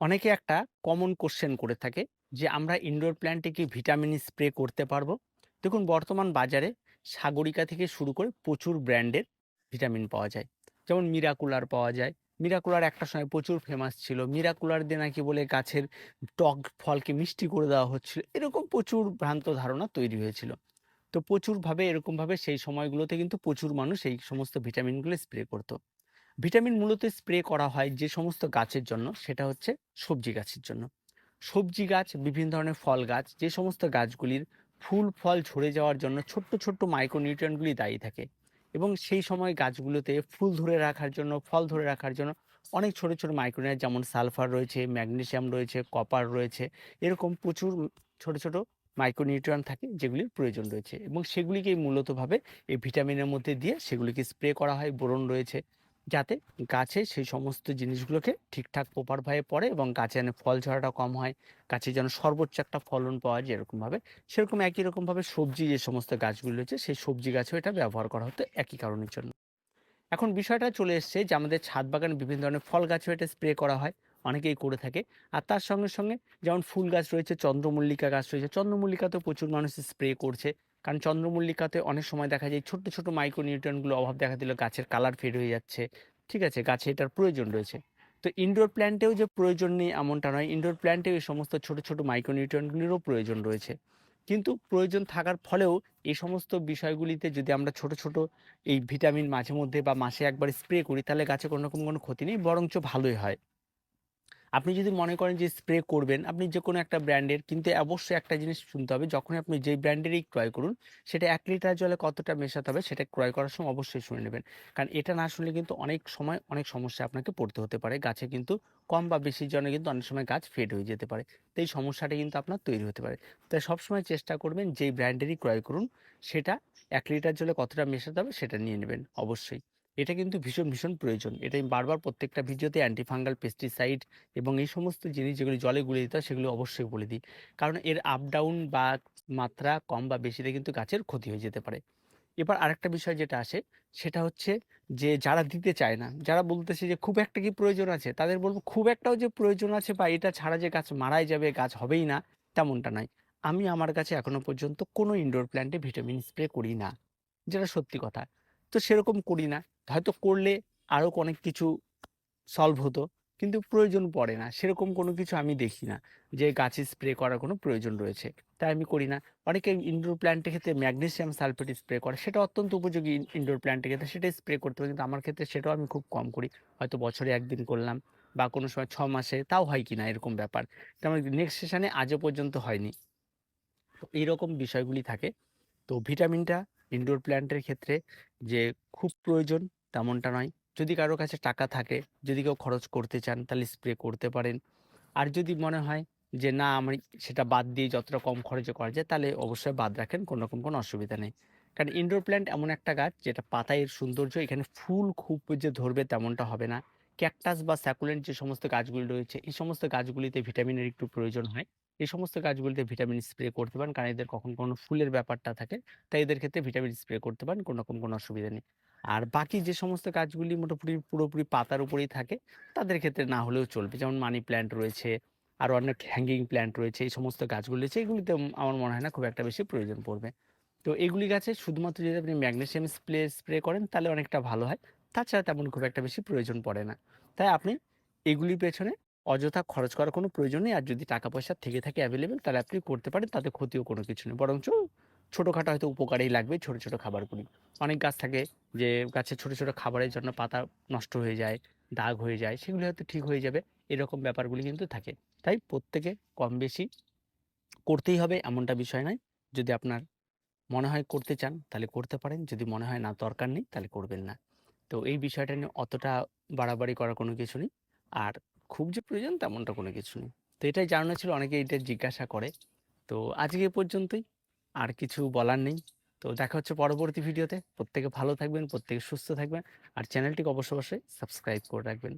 অনেকে একটা common question করে থাকে যে, আমরা ইনডোর প্ল্যান্টে কি ভিটামিন স্প্রে করতে পারব? দেখুন, বর্তমান বাজারে সাগরিকা থেকে শুরু করে প্রচুর ব্র্যান্ডের ভিটামিন পাওয়া যায়। যেমন মিরাকুলার পাওয়া যায়। মিরাকুলার একটা সময় প্রচুর ফেমাস ছিল। মিরাকুলার দিয়ে নাকি বলে গাছের টক ফলকে মিষ্টি করে দেওয়া হচ্ছিল। এরকম প্রচুর ভ্রান্ত ধারণা তৈরি হয়েছিল। তো প্রচুরভাবে এরকমভাবে সেই সময়গুলোতে কিন্তু প্রচুর মানুষ এই সমস্ত ভিটামিনগুলো স্প্রে করতো। ভিটামিন মূলত স্প্রে করা হয় যে সমস্ত গাছের জন্য, সেটা হচ্ছে সবজি গাছের জন্য। সবজি গাছ, বিভিন্ন ধরনের ফল গাছ, যে সমস্ত গাছগুলির ফুল, ফল ঝরে যাওয়ার জন্য ছোট্ট ছোট্ট মাইক্রোনিউট্রিয়েন্টগুলি দায়ী থাকে। এবং সেই সময় গাছগুলোতে ফুল ধরে রাখার জন্য, ফল ধরে রাখার জন্য অনেক ছোট ছোট মাইক্রোনিউট্রিয়েন্ট যেমন সালফার রয়েছে ম্যাগনেসিয়াম রয়েছে কপার রয়েছে, এরকম প্রচুর ছোট ছোট মাইক্রোনিউট্রিয়েন্ট থাকে যেগুলির প্রয়োজন রয়েছে। এবং সেগুলিকেই মূলতভাবে এই ভিটামিনের মধ্যে দিয়ে সেগুলিকে স্প্রে করা হয়। বোরন রয়েছে যাতে গাছে সেই সমস্ত জিনিসগুলোকে ঠিকঠাক প্রপারভাবে পড়ে এবং গাছে যেন ফল ঝরাটা কম হয়, গাছে যেন সর্বোচ্চ একটা ফলন পাওয়া যায় এরকমভাবে, সেরকম একই রকমভাবে সবজি যে সমস্ত গাছগুলো রয়েছে, সেই সবজি গাছেও এটা ব্যবহার করা হতো একই কারণের জন্য। এখন বিষয়টা চলে এসছে যে আমাদের ছাদ বাগানে বিভিন্ন ধরনের ফল গাছেও এটা স্প্রে করা হয়, অনেকেই করে থাকে। আর তার সঙ্গে সঙ্গে যেমন ফুল গাছ রয়েছে, চন্দ্রমল্লিকা গাছ রয়েছে, চন্দ্রমল্লিকাতেও প্রচুর মানুষ স্প্রে করছে। কারণ চন্দ্রমল্লিকাতে অনেক সময় দেখা যায় ছোট্ট ছোট মাইক্রোনিউট্রিয়েন্টগুলো অভাব দেখা দিল, গাছের কালার ফেড হয়ে যাচ্ছে। ঠিক আছে, গাছে এটার প্রয়োজন রয়েছে। তো ইনডোর প্ল্যান্টেও যে প্রয়োজন নেই এমনটা নয়। ইনডোর প্ল্যান্টেও এই সমস্ত ছোট ছোট মাইক্রোনিউট্রিয়েন্টগুলিরও প্রয়োজন রয়েছে। কিন্তু প্রয়োজন থাকার ফলেও এই সমস্ত বিষয়গুলিতে যদি আমরা ছোট ছোট এই ভিটামিন মাঝে মধ্যে বা মাসে একবার স্প্রে করি, তাহলে গাছে কোনো রকম কোনো ক্ষতি নেই, বরঞ্চ ভালোই হয়। আপনি যদি মনে করেন যে স্প্রে করবেন, আপনি যে কোনো একটা ব্র্যান্ডের কিন্তু অবশ্যই একটা জিনিস শুনতে হবে, যখনই আপনি যেই ব্র্যান্ডেরই ক্রয় করুন, সেটা এক লিটার জলে কতটা মেশাতে হবে, সেটা ক্রয় করার সময় অবশ্যই শুনে নেবেন। কারণ এটা না শুনলে কিন্তু অনেক সময় অনেক সমস্যা আপনাকে পড়তে হতে পারে, গাছে কিন্তু কম বা বেশির জন্য কিন্তু অনেক সময় গাছ ফেড হয়ে যেতে পারে, তো এই সমস্যাটা কিন্তু আপনার তৈরি হতে পারে। তাই সবসময় চেষ্টা করবেন যেই ব্র্যান্ডেরই ক্রয় করুন, সেটা এক লিটার জলে কতটা মেশাতে হবে, সেটা নিয়ে নেবেন, অবশ্যই। এটা কিন্তু ভীষণ ভীষণ প্রয়োজন। এটা আমি বারবার প্রত্যেকটা ভিডিওতে অ্যান্টিফাঙ্গাল পেস্টিসাইড এবং এই সমস্ত জিনিস যেগুলি জলে গুলে দিতে হয়, সেগুলো অবশ্যই বলে দিই। কারণ এর আপ ডাউন বা মাত্রা কম বা বেশিতে কিন্তু গাছের ক্ষতি হয়ে যেতে পারে। এবার আরেকটা বিষয় যেটা আসে, সেটা হচ্ছে যে যারা দিতে চায় না, যারা বলতেছে যে খুব একটা কি প্রয়োজন আছে, তাদের বলব খুব একটাও যে প্রয়োজন আছে বা এটা ছাড়া যে গাছ মারাই যাবে, গাছ হবেই না, তেমনটা নয়। আমি আমার কাছে এখনও পর্যন্ত কোনো ইনডোর প্ল্যান্টে ভিটামিন স্প্রে করি না, যেটা সত্যি কথা। তো সেরকম করি না। হয়তো করলে আরও অনেক কিছু সলভ হতো, কিন্তু প্রয়োজন পড়ে না। সেরকম কোনো কিছু আমি দেখি না যে গাছে স্প্রে করার কোনো প্রয়োজন রয়েছে। তাই আমি করি না। অনেকে ইনডোর প্ল্যান্টের ক্ষেত্রে ম্যাগনেশিয়াম সালফেট স্প্রে করে। সেটা অত্যন্ত উপযোগী ইনডোর প্ল্যান্টের ক্ষেত্রে। সেটা স্প্রে করতে হবে কিন্তু আমার ক্ষেত্রে সেটাও আমি খুব কম করি। হয়তো বছরে একদিন করলাম বা কোনো সময় ছ মাসে। তাও হয় কি না এরকম ব্যাপার। তেমন নেক্সট সেশনে আজও পর্যন্ত হয়নি। তো এইরকম বিষয়গুলি থাকে। তো ভিটামিনটা ইনডোর প্ল্যান্টের ক্ষেত্রে যে খুব প্রয়োজন তেমনটা নয়। যদি কারও কাছে টাকা থাকে, যদি কেউ খরচ করতে চান, তাহলে স্প্রে করতে পারেন। আর যদি মনে হয় যে, না আমি সেটা বাদ দিয়ে যতটা কম খরচে করা যায়, তাহলে অবশ্যই বাদ রাখেন, কোনো রকম কোনো অসুবিধা নেই। কারণ ইনডোর প্ল্যান্ট এমন একটা গাছ, যেটা পাতায় এর সৌন্দর্য, এখানে ফুল খুব যে ধরবে তেমনটা হবে না। ক্যাকটাস বা স্যাকুলেন্ট যে সমস্ত গাছগুলি রয়েছে, এই সমস্ত গাছগুলিতে ভিটামিনের একটু প্রয়োজন হয়। এই সমস্ত গাছগুলিতে ভিটামিন স্প্রে করতে পারেন। কারণ এদের কখন কোনো ফুলের ব্যাপারটা থাকে। তাই এদের ক্ষেত্রে ভিটামিন স্প্রে করতে পারেন, কোনো রকম কোনো অসুবিধা নেই। আর বাকি যে সমস্ত গাছগুলি মোটামুটি পুরোপুরি পাতার উপরেই থাকে, তাদের ক্ষেত্রে না হলেও চলবে। যেমন মানি প্ল্যান্ট রয়েছে আর অনেক হ্যাঙ্গিং প্ল্যান্ট রয়েছে, এই সমস্ত গাছগুলি রয়েছে, এগুলিতে আমার মনে হয় না খুব একটা বেশি প্রয়োজন পড়বে। তো এগুলি গাছে শুধুমাত্র যদি আপনি ম্যাগনেশিয়াম স্প্রে স্প্রে করেন, তাহলে অনেকটা ভালো হয়। তাছাড়া তেমন খুব একটা বেশি প্রয়োজন পড়ে না। তাই আপনি এগুলির পেছনে অযথা খরচ করার কোনো প্রয়োজন নেই। আর যদি টাকা পয়সা থেকে থাকে অ্যাভেলেবেল তাহলে আপনি করতে পারেন, তাতে ক্ষতিও কোনো কিছু নেই। বরঞ্চ ছোটোখাটো হয়তো উপকারেই লাগবে ছোটো ছোটো খাবারগুলি। অনেক গাছ থাকে যে গাছের ছোটো ছোটো খাবারের জন্য পাতা নষ্ট হয়ে যায়, দাগ হয়ে যায়, সেগুলি হয়তো ঠিক হয়ে যাবে। এরকম ব্যাপারগুলি কিন্তু থাকে। তাই প্রত্যেকে কম বেশি করতেই হবে, এমনটা বিষয় নয়। যদি আপনার মনে হয় করতে চান, তাহলে করতে পারেন। যদি মনে হয় না, দরকার নেই, তাহলে করবেন না। তো এই বিষয়টা নিয়ে অতটা বাড়াবাড়ি করার কোনো কিছু নেই। আর খুব যে প্রয়োজন তেমনটা কোনো কিছু নেই। তো এটাই জানানো ছিল অনেকে এটা জিজ্ঞাসা করে। তো আজকে পর্যন্তই, আর কিছু বলার নেই। তো দেখা হচ্ছে পরবর্তী ভিডিওতে। প্রত্যেকে ভালো থাকবেন, প্রত্যেকে সুস্থ থাকবেন, আর চ্যানেলটিকে অবশ্য অবশ্যই সাবস্ক্রাইব করে রাখবেন।